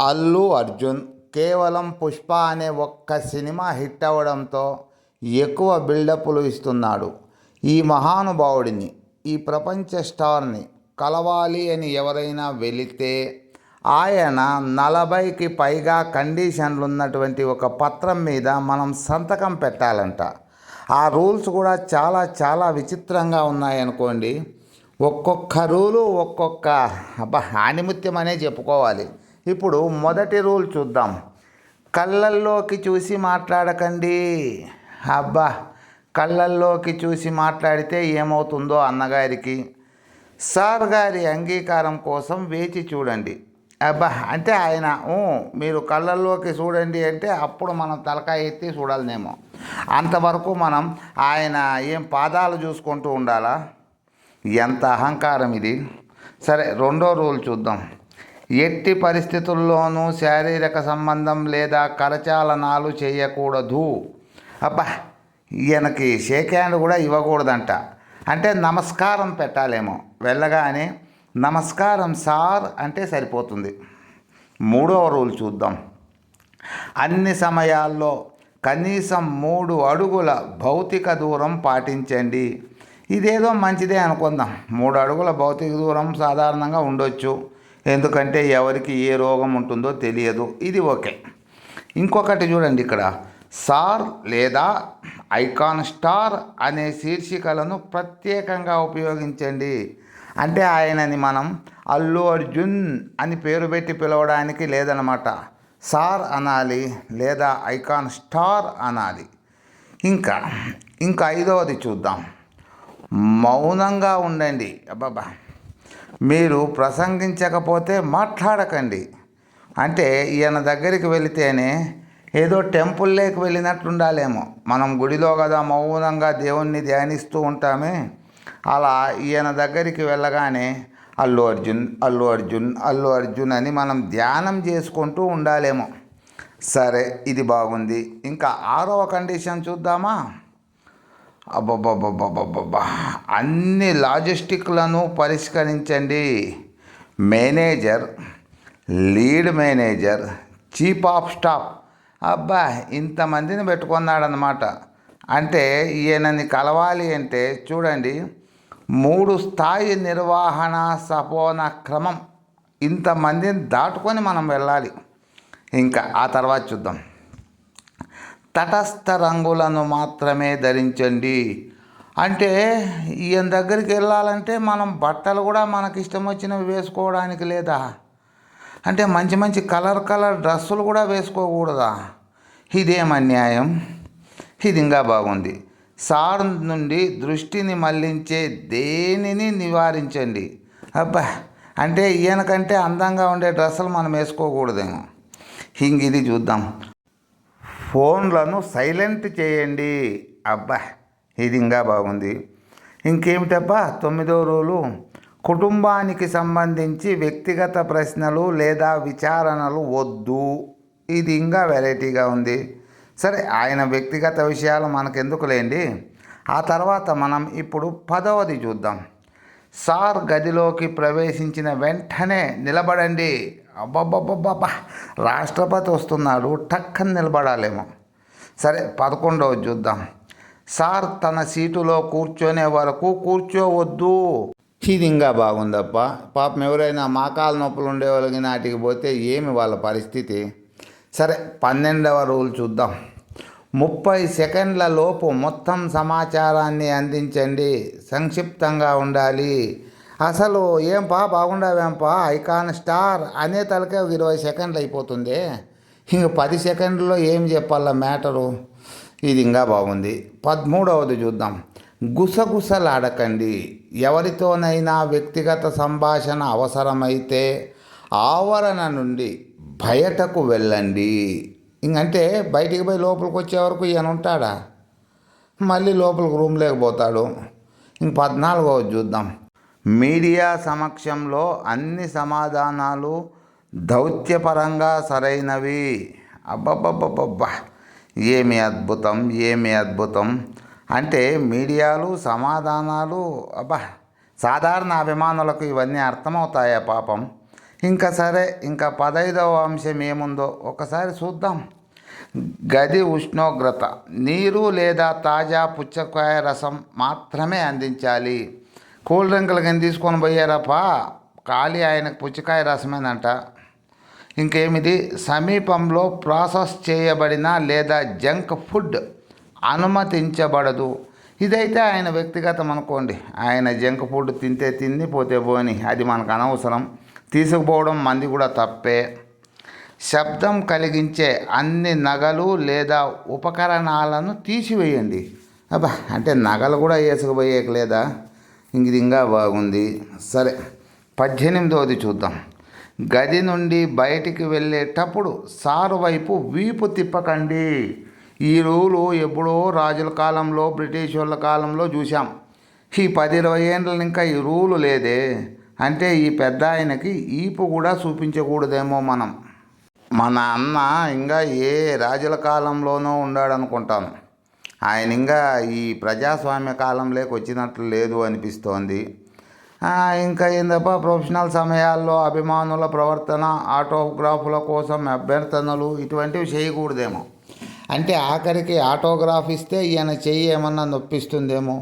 అల్లు అర్జున్ కేవలం పుష్ప అనే ఒక్క సినిమా హిట్ అవ్వడంతో ఎక్కువ బిల్డప్లు ఇస్తున్నాడు. ఈ మహానుభావుడిని ఈ ప్రపంచ స్టార్ని కలవాలి అని ఎవరైనా వెళితే ఆయన నలభైకి పైగా కండిషన్లు ఉన్నటువంటి ఒక పత్రం మీద మనం సంతకం పెట్టాలంట. ఆ రూల్స్ కూడా చాలా చాలా విచిత్రంగా ఉన్నాయనుకోండి. ఒక్కొక్క రూలు ఒక్కొక్క అబ్బా ఆనిముత్యం అనే చెప్పుకోవాలి. ఇప్పుడు మొదటి రూల్ చూద్దాం. కళ్ళల్లోకి చూసి మాట్లాడకండి. అబ్బా కళ్ళల్లోకి చూసి మాట్లాడితే ఏమవుతుందో అన్నగారికి. సార్ గారి అంగీకారం కోసం వేచి చూడండి. అబ్బా అంటే ఆయన మీరు కళ్ళల్లోకి చూడండి అంటే అప్పుడు మనం తలకాయ ఎత్తి చూడాలనేమో. అంతవరకు మనం ఆయన ఏం పాదాలు చూసుకుంటూ ఉండాలా? ఎంత అహంకారం ఇది. సరే రెండో రూల్ చూద్దాం. ఎట్టి పరిస్థితుల్లోనూ శారీరక సంబంధం లేదా కరచాలనాలు చేయకూడదు. అబ్బా ఈయనకి షేక్ హ్యాండ్ కూడా ఇవ్వకూడదంట. అంటే నమస్కారం పెట్టాలేమో. వెళ్ళగానే నమస్కారం సార్ అంటే సరిపోతుంది. మూడవ రూల్ చూద్దాం. అన్ని సమయాల్లో కనీసం మూడు అడుగుల భౌతిక దూరం పాటించండి. ఇదేదో మంచిదే అనుకుందాం. మూడు అడుగుల భౌతిక దూరం సాధారణంగా ఉండొచ్చు. ఎందుకంటే ఎవరికి ఏ రోగం ఉంటుందో తెలియదు. ఇది ఓకే. ఇంకొకటి చూడండి ఇక్కడ. సార్ లేదా ఐకాన్ స్టార్ అనే శీర్షికలను ప్రత్యేకంగా ఉపయోగించండి. అంటే ఆయనని మనం అల్లు అర్జున్ అని పేరు పెట్టి పిలవడానికి లేదనమాట సార్ అనాలి లేదా ఐకాన్ స్టార్ అనాలి. ఇంకా ఇంకా ఐదవది చూద్దాం. మౌనంగా ఉండండి. అబ్బాబా మీరు ప్రసంగించకపోతే మాట్లాడకండి. అంటే ఈయన దగ్గరికి వెళితేనే ఏదో టెంపుల్లోకి వెళ్ళినట్లుండాలేమో. మనం గుడిలో కదా మౌనంగా దేవుణ్ణి ధ్యానిస్తూ ఉంటామే. అలా ఈయన దగ్గరికి వెళ్ళగానే అల్లు అర్జున్ అల్లు అర్జున్ అల్లు అర్జున్ అని మనం ధ్యానం చేసుకుంటూ ఉండాలేమో. సరే ఇది బాగుంది. ఇంకా ఆరవ కండిషన్ చూద్దామా? అబ్బబ్బబ్బబ్బబ్బబ్బా అన్ని లాజిస్టిక్లను పరిష్కరించండి. Manager lead manager chief of staff. అబ్బా ఇంతమందిని పెట్టుకున్నాడనమాట అంటే ఈయనని కలవాలి అంటే చూడండి మూడు స్థాయి నిర్వహణ సపోన క్రమం. ఇంతమందిని దాటుకొని మనం వెళ్ళాలి. ఇంకా ఆ తర్వాత చూద్దాం. తటస్థ రంగులను మాత్రమే ధరించండి. అంటే ఈయన దగ్గరికి వెళ్ళాలంటే మనం బట్టలు కూడా మనకి ఇష్టం వచ్చినవి వేసుకోవడానికి లేదా? అంటే మంచి మంచి కలర్ కలర్ డ్రెస్సులు కూడా వేసుకోకూడదా? ఇదేం అన్యాయం? ఇది ఇంకా బాగుంది. సార్ నుండి దృష్టిని మళ్ళించే దేనిని నివారించండి? అబ్బా! అంటే ఈయనకంటే అందంగా ఉండే డ్రెస్సులు మనం వేసుకోకూడదేమో. ఇంక ఇది చూద్దాం. ఫోన్లను సైలెంట్ చేయండి. అబ్బా ఇది ఇంకా బాగుంది. ఇంకేమిటబ్బా తొమ్మిదో రోజు కుటుంబానికి సంబంధించి వ్యక్తిగత ప్రశ్నలు లేదా విచారణలు వద్దు. ఇది ఇంకా వెరైటీగా ఉంది. సరే ఆయన వ్యక్తిగత విషయాలు మనకెందుకు లేండి ఆ తర్వాత మనం ఇప్పుడు పదవది చూద్దాం. సార్ గదిలోకి ప్రవేశించిన వెంటనే నిలబడండి. అబ్బబ్బబ్బబ్బా రాష్ట్రపతి వస్తున్నాడు టక్కని నిలబడాలేమో. సరే పదకొండవ చూద్దాం. సార్ తన సీటులో కూర్చొనే వరకు కూర్చోవద్దు. ఇది ఇంకా బాగుందప్ప. పాపం ఎవరైనా మాకాల నొప్పులు ఉండే వాళ్ళకి నాటికి పోతే ఏమి వాళ్ళ పరిస్థితి? సరే పన్నెండవ రూల్ చూద్దాం. ముప్పై సెకండ్ల లోపు మొత్తం సమాచారాన్ని అందించండి. సంక్షిప్తంగా ఉండాలి. అసలు ఏంపా బాగుండవేంపా ఐకాన్ స్టార్ అనే తలకే ఇరవై సెకండ్లు అయిపోతుంది. ఇంక పది సెకండ్లో ఏం చెప్పాల మ్యాటరు? ఇది ఇంకా బాగుంది. పదమూడవది చూద్దాం. గుసగుసలాడకండి. ఎవరితోనైనా వ్యక్తిగత సంభాషణ అవసరమైతే ఆవరణ నుండి బయటకు వెళ్ళండి. ఇంకంటే బయటికి పోయి లోపలికి వచ్చే వరకు ఈయన ఉంటాడా? మళ్ళీ లోపలికి రూమ్ లేకపోతాడు ఇంక పద్నాలుగవది చూద్దాం. మీడియా సమక్షంలో అన్ని సమాధానాలు దౌత్యపరంగా సరైనవి. అబ్బబ్బబ్బబ్బబ్బా! ఏమి అద్భుతం ఏమి అద్భుతం! అంటే మీడియాలు సమాధానాలు అబ్బా! సాధారణ అభిమానులకు ఇవన్నీ అర్థమవుతాయా పాపం? ఇంకా సరే ఇంకా పదైదవ అంశం ఏముందో ఒకసారి చూద్దాం. గది ఉష్ణోగ్రత నీరు లేదా తాజా పుచ్చకాయ రసం మాత్రమే అందించాలి. కూల్ డ్రింకులు కానీ తీసుకొని పోయారప్పా. ఖాళీ ఆయనకు పుచ్చకాయ రసమేనంట. ఇంకేమిది? సమీపంలో ప్రాసెస్ చేయబడిన లేదా జంక్ ఫుడ్ అనుమతించబడదు. ఇదైతే ఆయన వ్యక్తిగతం అనుకోండి. ఆయన జంక్ ఫుడ్ తింటే తిని పోతే పోని. అది మనకు అనవసరం. తీసుకుపోవడం మంది కూడా తప్పే. శబ్దం కలిగించే అన్ని నగలు లేదా ఉపకరణాలను తీసివేయండి. అబ్బా అంటే నగలు కూడా వేసుకుపోయేక లేదా? ఇది ఇంకా బాగుంది. సరే పద్దెనిమిదవది చూద్దాం. గది నుండి బయటికి వెళ్ళేటప్పుడు సారు వైపు వీపు తిప్పకండి. ఈ రూలు ఎప్పుడో రాజుల కాలంలో బ్రిటిష్ వాళ్ళ కాలంలో చూసాం ఈ పది ఇరవై ఏళ్ళ ఇంకా ఈ రూలు లేదే. అంటే ఈ పెద్ద ఆయనకి ఈపు కూడా చూపించకూడదేమో మనం. మన అన్న ఇంకా ఏ రాజుల కాలంలోనో ఉన్నాడనుకుంటాను ఆయన ఇంకా ఈ ప్రజాస్వామ్య కాలంలోకి వచ్చినట్లు లేదు అనిపిస్తోంది. ఇంకా ఏందప్ప ప్రొఫెషనల్ సమయాల్లో అభిమానుల ప్రవర్తన ఆటోగ్రాఫుల కోసం అభ్యర్థనలు ఇటువంటివి చేయకూడదేమో. అంటే ఆఖరికి ఆటోగ్రాఫ్ ఇస్తే ఈయన చెయ్యి ఏమన్నా నొప్పిస్తుందేమో?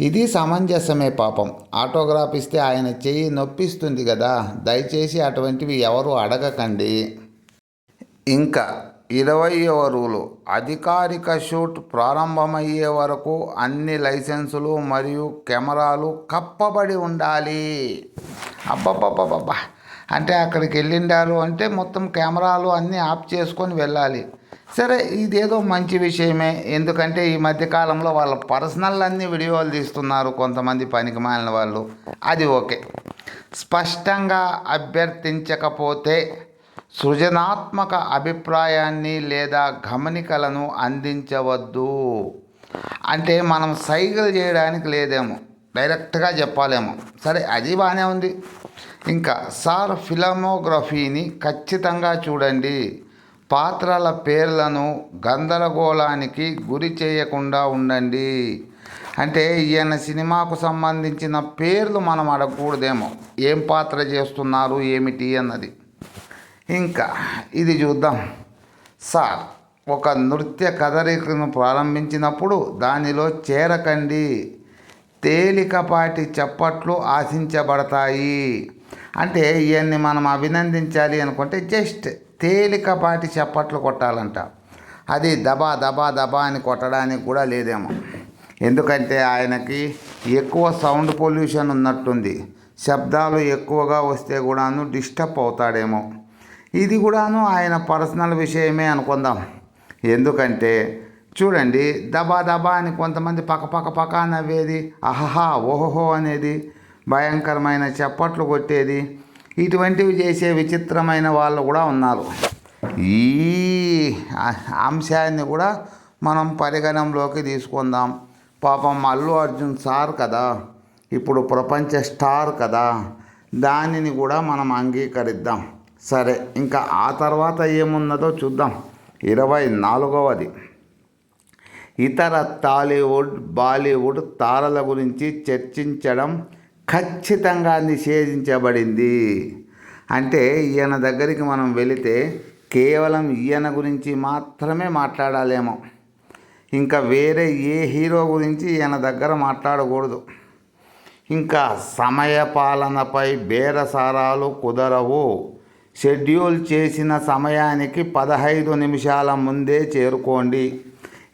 ఇది సమంజసమే పాపం. ఆటోగ్రాఫ్ ఇస్తే ఆయన చెయ్యి నొప్పిస్తుంది కదా. దయచేసి అటువంటివి ఎవరు అడగకండి. ఇంకా ఇరవయవ రూలు. అధికారిక షూట్ ప్రారంభమయ్యే వరకు అన్ని లైసెన్సులు మరియు కెమెరాలు కప్పబడి ఉండాలి. అబ్బబ్బబ్బబ్బా అంటే అక్కడికి వెళ్ళిండారు అంటే మొత్తం కెమెరాలు అన్నీ ఆఫ్ చేసుకొని వెళ్ళాలి. సరే ఇదేదో మంచి విషయమే. ఎందుకంటే ఈ మధ్యకాలంలో వాళ్ళ పర్సనల్ అన్ని వీడియోలు తీస్తున్నారు కొంతమంది పనికి మాలిన వాళ్ళు. అది ఓకే. స్పష్టంగా అభ్యర్థించకపోతే సృజనాత్మక అభిప్రాయాన్ని లేదా గమనికలను అందించవద్దు. అంటే మనం సైగలు చేయడానికి లేదేమో. డైరెక్ట్గా చెప్పాలేమో. సరే అది బాగానే ఉంది. ఇంకా సార్ ఫిలమోగ్రఫీని ఖచ్చితంగా చూడండి. పాత్రల పేర్లను గందరగోళానికి గురి చేయకుండా ఉండండి. అంటే ఈయన సినిమాకు సంబంధించిన పేర్లు మనం అడగకూడదేమో. ఏం పాత్ర చేస్తున్నారు ఏమిటి అన్నది. ఇంకా ఇది చూద్దాం. సార్ ఒక నృత్య కదలికను ప్రారంభించినప్పుడు దానిలో చేరకండి. తేలికపాటి చప్పట్లు ఆశించబడతాయి. అంటే ఇవన్నీ మనం అభినందించాలి అనుకుంటే జస్ట్ తేలికపాటి చప్పట్లు కొట్టాలంట. అది దబా దబా దబా అని కొట్టడానికి కూడా లేదేమో. ఎందుకంటే ఆయనకి ఎక్కువ సౌండ్ పొల్యూషన్ ఉన్నట్టుంది. శబ్దాలు ఎక్కువగా వస్తే కూడాను డిస్టర్బ్ అవుతాడేమో. ఇది కూడాను ఆయన పర్సనల్ విషయమే అనుకుందాం. ఎందుకంటే చూడండి దబా దబా అని కొంతమంది పక్క పక్క పక్క నవ్వేది అహహా ఓహోహో అనేది భయంకరమైన చప్పట్లు కొట్టేది ఇటువంటివి చేసే విచిత్రమైన వాళ్ళు కూడా ఉన్నారు. ఈ అంశాన్ని కూడా మనం పరిగణంలోకి తీసుకుందాం. పాపం అల్లు అర్జున్ సార్ కదా ఇప్పుడు ప్రపంచ స్టార్ కదా దానిని కూడా మనం అంగీకరిద్దాం. సరే ఇంకా ఆ తర్వాత ఏమున్నదో చూద్దాం. ఇరవై నాలుగవది. ఇతర టాలీవుడ్ బాలీవుడ్ తారల గురించి చర్చించడం ఖచ్చితంగా నిషేధించబడింది. అంటే ఈయన దగ్గరికి మనం వెళితే కేవలం ఈయన గురించి మాత్రమే మాట్లాడాలేమో. ఇంకా వేరే ఏ హీరో గురించి ఈయన దగ్గర మాట్లాడకూడదు. ఇంకా సమయ పాలనపై బేరసారాలు కుదరవు. షెడ్యూల్ చేసిన సమయానికి పదహైదు నిమిషాల ముందే చేరుకోండి.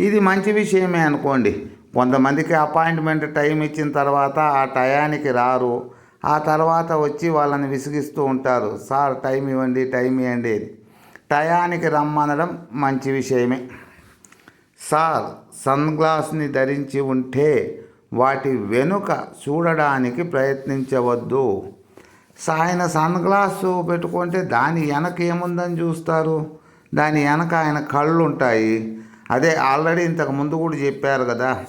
ఇది మంచి విషయమే అనుకోండి. కొంతమందికి అపాయింట్మెంట్ టైం ఇచ్చిన తర్వాత ఆ టయానికి రారు. ఆ తర్వాత వచ్చి వాళ్ళని విసిగిస్తూ ఉంటారు. సార్ టైం ఇవ్వండి టైం ఇవ్వండి అని. టయానికి రమ్మనడం మంచి విషయమే. సార్ సన్ గ్లాస్ని ధరించి ఉంటే వాటి వెనుక చూడడానికి ప్రయత్నించవద్దు. ఆయన సన్ గ్లాసు పెట్టుకుంటే దాని వెనక ఏముందని చూస్తారు? దాని వెనక ఆయన కళ్ళు ఉంటాయి అదే ఆల్రెడీ ఇంతకు ముందు కూడా చెప్పారు కదా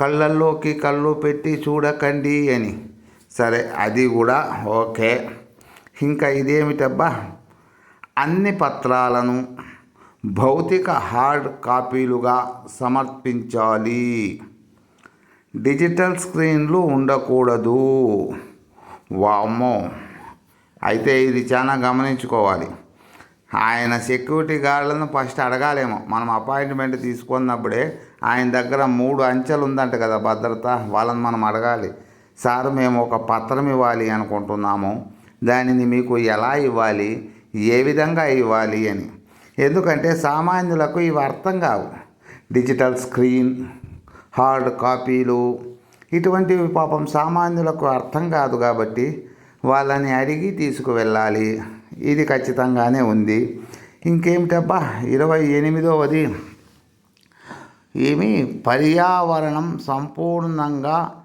కళ్ళల్లోకి కళ్ళు పెట్టి చూడకండి అని. సరే అది కూడా ఓకే. ఇంకా ఇదేమిటబ్బా? అన్ని పత్రాలను భౌతిక హార్డ్ కాపీలుగా సమర్పించాలి. డిజిటల్ స్క్రీన్లు ఉండకూడదు. వామ్మో. అయితే ఇది చాలా గమనించుకోవాలి. ఆయన సెక్యూరిటీ గార్డులను ఫస్ట్ అడగాలేమో. మనం అపాయింట్మెంట్ తీసుకున్నప్పుడే ఆయన దగ్గర మూడు అంచెలు ఉందంట కదా భద్రత వాళ్ళని మనం అడగాలి. సార్ మేము ఒక పత్రం ఇవ్వాలి అనుకుంటున్నాము. దానిని మీకు ఎలా ఇవ్వాలి? ఏ విధంగా ఇవ్వాలి? అని. ఎందుకంటే సామాన్యులకు ఇవి అర్థం కావు. డిజిటల్ స్క్రీన్ హార్డ్ కాపీలు ఇటువంటివి పాపం సామాన్యులకు అర్థం కాదు కాబట్టి వాళ్ళని అడిగి తీసుకువెళ్ళాలి. ఇది ఖచ్చితంగానే ఉంది. ఇంకేమిటబ్బా? ఇరవై ఎనిమిదవది. ఏమి? పర్యావరణం సంపూర్ణంగా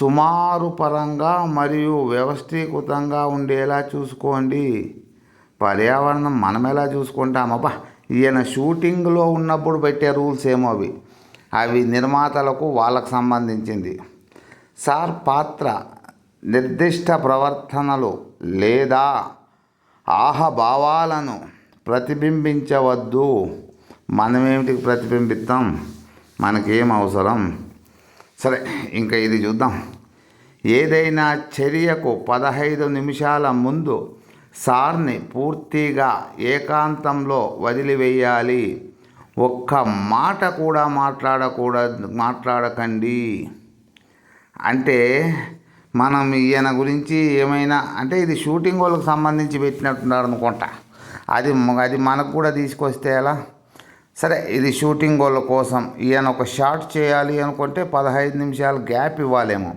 సుమారు పరంగా మరియు వ్యవస్థీకృతంగా ఉండేలా చూసుకోండి. పర్యావరణం మనం ఎలా చూసుకుంటామబ్బా? ఈయన షూటింగ్లో ఉన్నప్పుడు పెట్టే రూల్స్ ఏమో అవి. అవి నిర్మాతలకు వాళ్ళకు సంబంధించింది. సార్ పాత్ర నిర్దిష్ట ప్రవర్తనలు లేదా ఆహభావాలను ప్రతిబింబించవద్దు. మనమేమిటికి ప్రతిబింబిస్తాం మనకేం అవసరం? సరే ఇంకా ఇది చూద్దాం. ఏదైనా చర్యకు పదహైదు నిమిషాల ముందు సార్ని పూర్తిగా ఏకాంతంలో వదిలివేయాలి. ఒక్క మాట కూడా మాట్లాడకూడదు మాట్లాడకండి. అంటే మనం ఈయన గురించి ఏమైనా అంటే ఇది షూటింగ్ వాళ్ళకి సంబంధించి పెట్టినట్టున్నారు అనుకుంటా. అది అది మనకు కూడా తీసుకొస్తే ఎలా? సరే ఇది షూటింగ్ వాళ్ళ కోసం ఈయన ఒక షాట్ చేయాలి అనుకుంటే పదహైదు నిమిషాలు గ్యాప్ ఇవ్వాలేమో.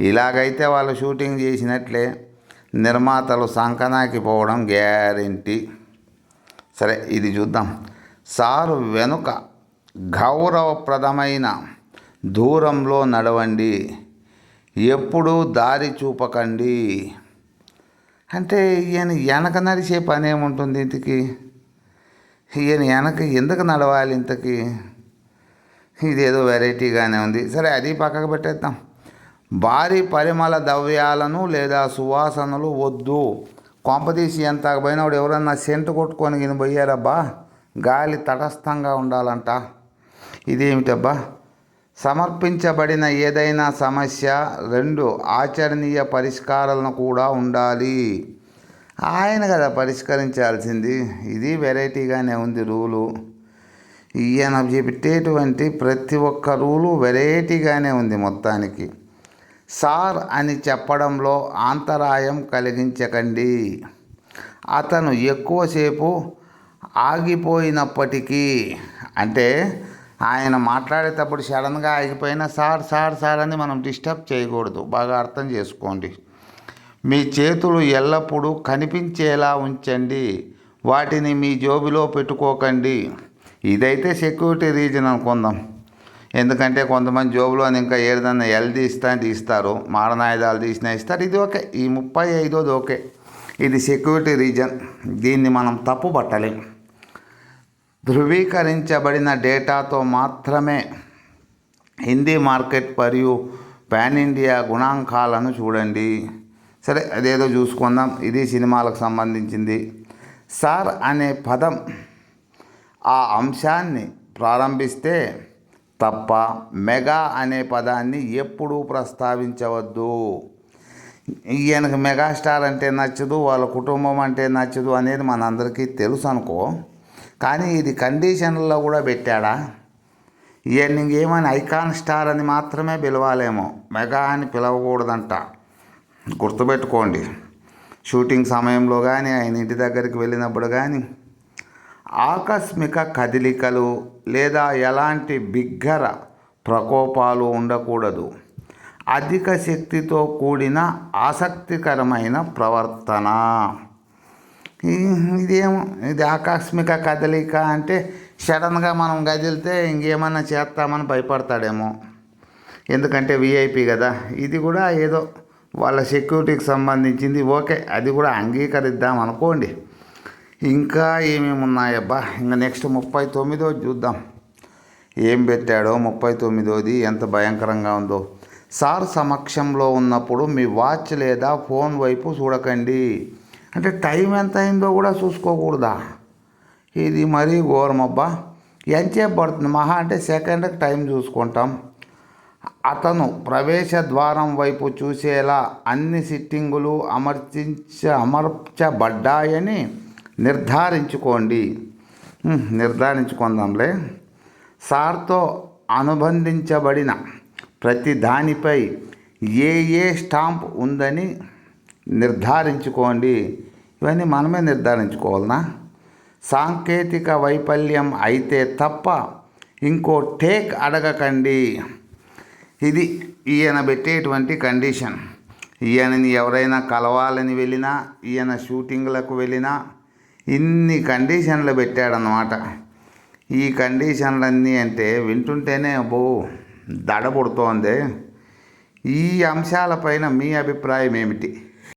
ఇలాగైతే వాళ్ళు షూటింగ్ చేసినట్లే నిర్మాతలు సంకనాకి పోవడం గ్యారంటీ. సరే ఇది చూద్దాం. సారు వెనుక గౌరవప్రదమైన దూరంలో నడవండి. ఎప్పుడూ దారి చూపకండి. అంటే ఈయన వెనక నడిచే పని ఏముంటుంది ఇంతకి? ఈయన వెనక ఎందుకు నడవాలి ఇంతకి? ఇదేదో వెరైటీగానే ఉంది. సరే అది పక్కకు పెట్టేద్దాం. భారీ పరిమళ ద్రవ్యాలను లేదా సువాసనలు వద్దు. కొంపదీసి ఎంత పోయినప్పుడు ఎవరన్నా సెంటు కొట్టుకొని పోయారబ్బా. గాలి తటస్థంగా ఉండాలంట. ఇదేమిటబ్బా? సమర్పించబడిన ఏదైనా సమస్య రెండు ఆచరణీయ పరిష్కారాలను కూడా ఉండాలి. ఆయన కదా పరిష్కరించాల్సింది. ఇది వెరైటీగానే ఉంది రూలు. ఈయన చెప్పేటువంటి ప్రతి ఒక్క రూలు వెరైటీగానే ఉంది మొత్తానికి. సార్ అని చెప్పడంలో అంతరాయం కలిగించకండి. అతను ఎక్కువసేపు ఆగిపోయినప్పటికీ అంటే ఆయన మాట్లాడేటప్పుడు సడన్గా ఆగిపోయినా సార్ సార్ సార్ అని మనం డిస్టర్బ్ చేయకూడదు. బాగా అర్థం చేసుకోండి. మీ చేతులు ఎల్లప్పుడూ కనిపించేలా ఉంచండి. వాటిని మీ జోబిలో పెట్టుకోకండి. ఇదైతే సెక్యూరిటీ రీజన్ అనుకుందాం. ఎందుకంటే కొంతమంది జోబులో ఇంకా ఏదైనా ఎల్ తీస్తా తీస్తారు. మారణాయుధాలు తీసినా ఇస్తారు. ఇది ఓకే. ఈ ముప్పై ఐదోది ఓకే. ఇది సెక్యూరిటీ రీజన్. దీన్ని మనం తప్పు పట్టలేము ధృవీకరించబడిన డేటాతో మాత్రమే హిందీ మార్కెట్ మరియు పాన్ ఇండియా గుణాంకాలను చూడండి. సరే అదేదో చూసుకుందాం. ఇది సినిమాలకు సంబంధించింది. సార్ అనే పదం ఆ అంశాన్ని ప్రారంభిస్తే తప్ప మెగా అనే పదాన్ని ఎప్పుడూ ప్రస్తావించవద్దు. ఈయనకు మెగాస్టార్ అంటే నచ్చదు వాళ్ళ కుటుంబం అంటే నచ్చదు అనేది మనందరికీ తెలుసు అనుకో కానీ ఇది కండిషన్లో కూడా పెట్టాడా? ఇవన్నీ ఏమని ఐకాన్ స్టార్ అని మాత్రమే పిలవాలేమో. మెగా అని పిలవకూడదంట. గుర్తుపెట్టుకోండి. షూటింగ్ సమయంలో కానీ ఆయన ఇంటి దగ్గరికి వెళ్ళినప్పుడు కానీ ఆకస్మిక కదలికలు లేదా ఎలాంటి బిగ్గర ప్రకోపాలు ఉండకూడదు. అధిక శక్తితో కూడిన ఆసక్తికరమైన ప్రవర్తన. ఇదేమో ఇది ఆకస్మిక కదలిక అంటే సడన్గా మనం కదిలితే ఇంకేమన్నా చేస్తామని భయపడతాడేమో. ఎందుకంటే విఐపి కదా ఇది కూడా ఏదో వాళ్ళ సెక్యూరిటీకి సంబంధించింది. ఓకే అది కూడా అంగీకరిద్దాం అనుకోండి. ఇంకా ఏమేమి ఉన్నాయబ్బా? ఇంకా నెక్స్ట్ ముప్పై తొమ్మిదో చూద్దాం. ఏం పెట్టాడో ముప్పై తొమ్మిదోది? ఎంత భయంకరంగా ఉందో. సార్ సమక్షంలో ఉన్నప్పుడు మీ వాచ్ లేదా ఫోన్ వైపు చూడకండి. అంటే టైం ఎంత అయిందో కూడా చూసుకోకూడదా? ఇది మరీ ఘోరమబ్బా. ఎంతసేపు పడుతుంది? మహా అంటే సెకండ్కి టైం చూసుకుంటాం. అతను ప్రవేశ ద్వారం వైపు చూసేలా అన్ని సిట్టింగులు అమర్చించ అమర్చబడ్డాయని నిర్ధారించుకోండి. నిర్ధారించుకుందాంలే. సార్తో అనుబంధించబడిన ప్రతి దానిపై ఏ ఏ స్టాంప్ ఉందని నిర్ధారించుకోండి. ఇవన్నీ మనమే నిర్ధారించుకోవాలనా? సాంకేతిక వైఫల్యం అయితే తప్ప ఇంకో టేక్ అడగకండి. ఇది ఈయన పెట్టేటువంటి కండిషన్. ఈయనని ఎవరైనా కలవాలని వెళ్ళినా ఈయన షూటింగ్లకు వెళ్ళినా ఇన్ని కండిషన్లు పెట్టాడనమాట ఈ కండిషన్లన్నీ అంటే వింటుంటేనే అబ్బో దడ పుడుతోంది ఈ అంశాలపైన మీ అభిప్రాయం ఏమిటి?